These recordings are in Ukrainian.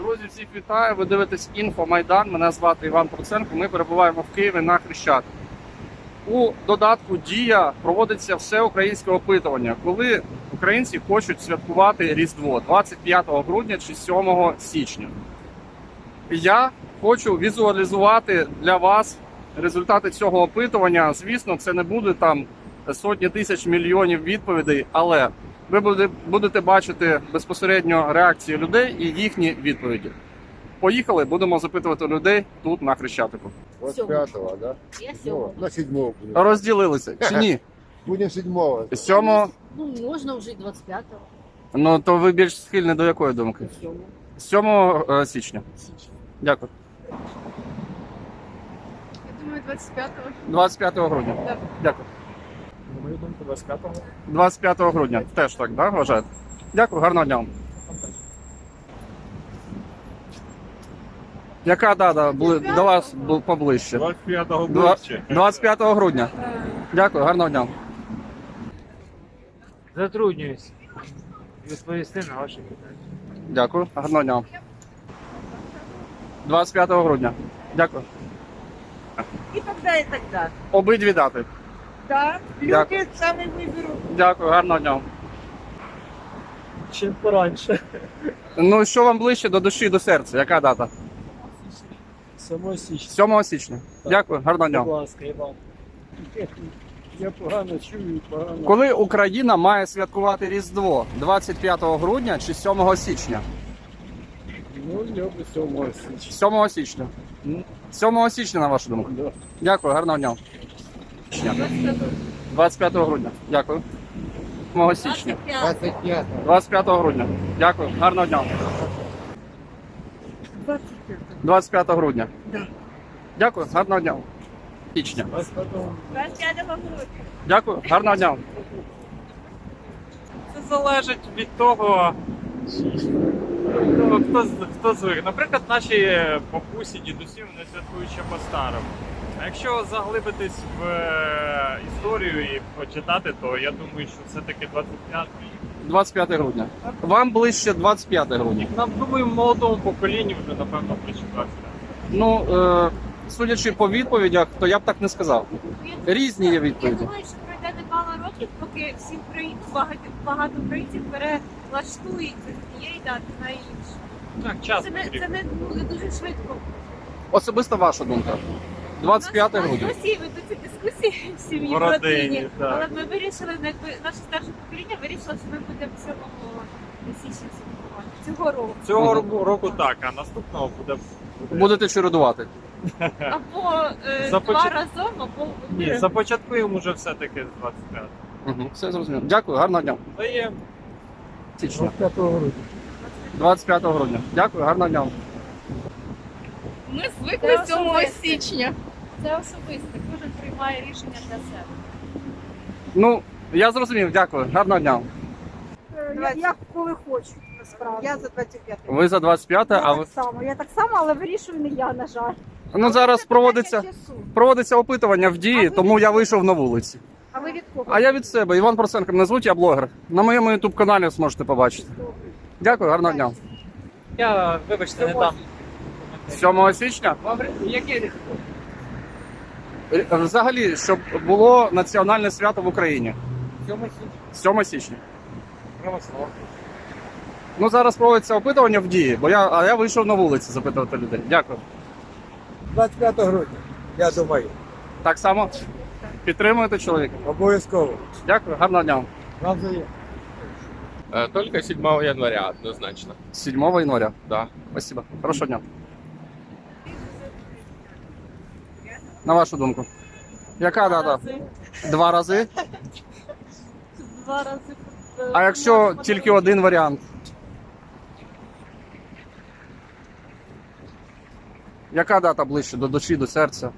Друзі, всіх вітаю. Ви дивитесь інфомайдан. Мене звати Іван Проценко. Ми перебуваємо в Києві на Хрещатику. У додатку Дія проводиться всеукраїнське опитування, коли українці хочуть святкувати Різдво 25 грудня чи 7 січня. Я хочу візуалізувати для вас результати цього опитування. Звісно, це не буде там сотні тисяч мільйонів відповідей, але ви будете бачити безпосередньо реакції людей і їхні відповіді. Поїхали, будемо запитувати людей тут на Хрещатику. 25-го, да? Я сьомого. на 7 будем. Розділилися чи ні? Будем 7 Сьомого, Ну, можна вже 25-го. ну то ви більш схильні до якої думки? 7 7 е, січня. січня. Дякую. Я думаю, 25-го. 25 грудня. Так. Дякую. Думку, 25-го. 25 грудня. Теж так, да, вважаєте? Дякую, гарного дня. вам. Яка дата бли- до вас бу- поближче? 25-го Два- 25 грудня. Дякую, гарного дня. Затруднююсь відповісти на ваші питання. Дякую, гарного дня. вам. 25 грудня. Дякую. И тогда, и тогда. Обидві дати. Да, Дякую. люди сами выберут. Дякую, гарного дня. Чим пораньше. Ну, що вам ближче до душі, до серця? Яка дата? 7 січня. 7 січня. Дякую, гарного дня. Будь вам. ласка, Іван. Я погано чую, погано. Коли Україна має святкувати Різдво 25 грудня чи 7 січня? Ну, я би 7 січня. 7 січня. 7 січня, на вашу думку. Да. Дякую, гарного дня. Січня. 25 грудня. Дякую. 7 січня. 25 25 грудня. Дякую, гарного дня. 25 25 грудня. Да. Дякую, гарного дня. Січня. 25-го. 25 грудня. Дякую, гарного дня. Це залежить від того, хто, хто звик. Наприклад, наші бабусі, дідусі, вони святкують ще по-старому. А якщо заглибитись в е, історію і почитати, то я думаю, що все-таки 25-й. 25 грудня. Вам ближче 25 грудня. Нам думаю, молодому поколінню вже напевно ближче 20 Ну, е, судячи по відповідях, то я б так не сказав. Різні є Я відповіді. думаю, що пройде немало років, поки всі українці, багато, багато українців перелаштують з однієї дати на іншу. Так, час Це не, це не буде дуже швидко. Особисто ваша думка. 25 У нас грудня. досі ведуться дискусії в сім'ї В в родині, так. Але ми вирішили, ну, якби наше старше покоління вирішило, що ми будемо 7 січня святкувати. Цього року. Цього року, року так, а наступного буде. буде- Будете чередувати. Або е, Започат- два разом, або Ні, започаткуємо вже все-таки з 25. Угу, все зрозуміло. Дякую, гарного дня. Даємо. Січня. 25 грудня. 25 грудня. Дякую, гарного дня. Ми звикли 7 січня. Це особисте. Кожен приймає рішення для себе. Ну, я зрозумів, дякую. Гарного дня. Я, Я коли хочу, насправді. я за 25 Ви за 25, Я а ви. так само. Я так само, але вирішую не я, на жаль. Ну зараз проводиться, проводиться опитування в дії, тому я вийшов на вулиці. А ви від кого? А я від себе, Іван Проценко, мене звуть, я блогер. На моєму ютуб каналі зможете побачити. Дякую, гарного дня. Я, вибачте, не дам. 7 січня. Які Взагалі, щоб було національне свято в Україні. 7 січня. 7 січня. Православ. Ну зараз проводиться опитування в дії, бо я, а я вийшов на вулиці запитувати людей. Дякую. 25 грудня, я думаю. Так само підтримуєте чоловіка. Обов'язково. Дякую, гарного дня. Вам взаємно. Э, Только 7 января однозначно. 7 января. Да. Спасибо. Хорошого дня. На вашу думку. Яка дата? Два рази. Два рази. е, А якщо тільки один варіант? Яка дата ближче до душі, до серця?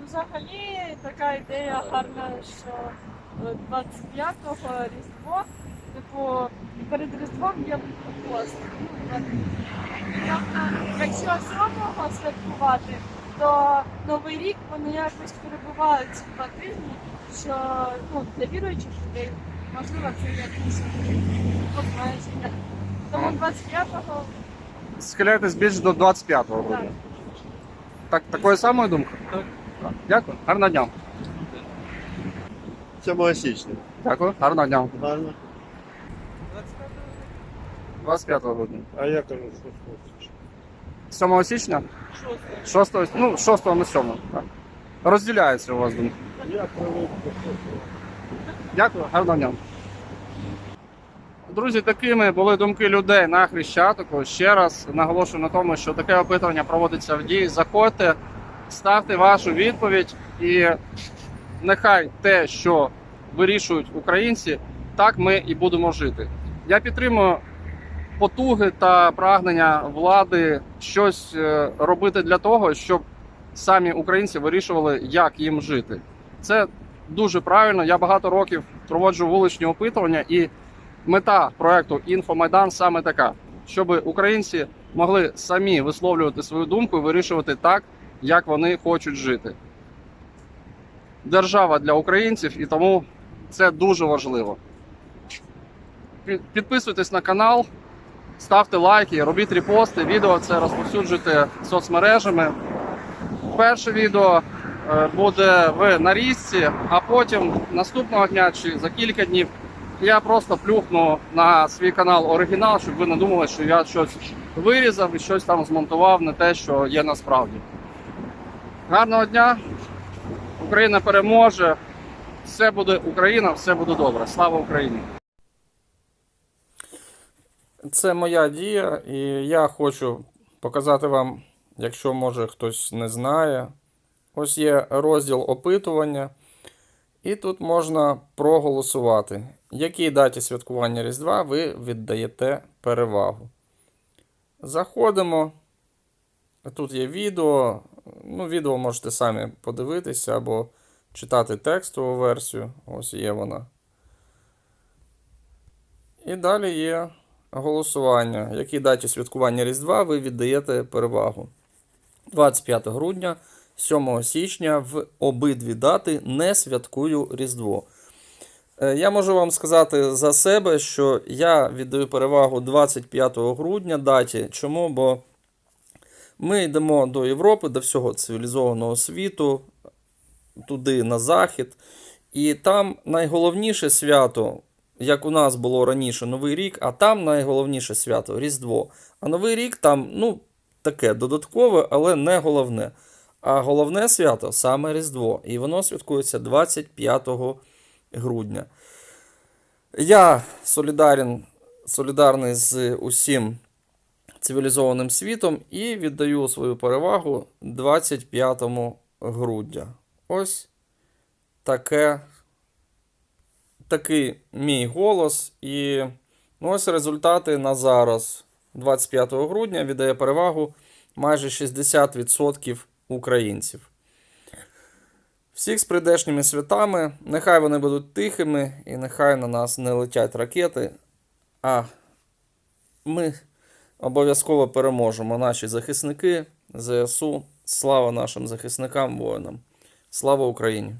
Ну, взагалі така ідея гарна, що е, 25-го Різдво, типу, перед Різдвом є пост. Тобто, якщо 7-го святкувати, то Новий рік вони якось перебувають ці два тижні, що ну, для віруючих людей можливо це якесь обмеження. Тому 25-го схиляєтесь більше до 25-го грудня. Так, такої самої думки? Так. Дякую. Гарного дня. 7 січня. Дякую. Гарного дня. Гарно. 25 грудня. А я кажу, що хочеш. 7 січня? 6. 6, ну, 6 на 7. Так. Розділяється у вас цього. Дякую, гарного дня. Друзі, такими були думки людей на Хрещатику. Ще раз наголошую на тому, що таке опитування проводиться в дії. Заходьте, ставте вашу відповідь, і нехай те, що вирішують українці, так ми і будемо жити. Я підтримую потуги та прагнення влади щось е, робити для того, щоб самі українці вирішували, як їм жити. Це дуже правильно. Я багато років проводжу вуличні опитування, і мета проекту Інфомайдан саме така, щоб українці могли самі висловлювати свою думку і вирішувати так, як вони хочуть жити. Держава для українців, і тому це дуже важливо. Підписуйтесь на канал, ставте лайки, робіть репости, відео це розповсюджуйте соцмережами. Перше відео е, буде в нарізці, а потім наступного дня чи за кілька днів я просто плюхну на свій канал оригінал, щоб ви не думали, що я щось вирізав і щось там змонтував, не те, що є насправді. Гарного дня! Україна переможе! Все буде Україна, все буде добре. Слава Україні! Це моя дія, і я хочу показати вам, якщо може хтось не знає. Ось є розділ опитування, і тут можна проголосувати, якій даті святкування Різдва ви віддаєте перевагу. Заходимо. Тут є відео. Ну, відео можете самі подивитися або читати текстову версію. Ось є вона. І далі є голосування. Якій даті святкування Різдва ви віддаєте перевагу? 25 грудня, 7 січня в обидві дати не святкую Різдво. Е, Я можу вам сказати за себе, що я віддаю перевагу 25 грудня даті. Чому? Бо ми йдемо до Європи, до всього цивілізованого світу, туди на захід. І там найголовніше свято, як у нас було раніше Новий рік, а там найголовніше свято Різдво. А Новий рік там, ну, таке додаткове, але не головне. А головне свято саме Різдво. І воно святкується 25 грудня. Я солідарен, солідарний з усім цивілізованим світом і віддаю свою перевагу 25 грудня. Ось таке, такий мій голос. І ну, ось результати на зараз. 25 грудня віддає перевагу майже 60% українців. Всіх з прийдешніми святами. Нехай вони будуть тихими і нехай на нас не летять ракети. А ми обов'язково переможемо. Наші захисники, ЗСУ. Слава нашим захисникам, воїнам. Слава Україні!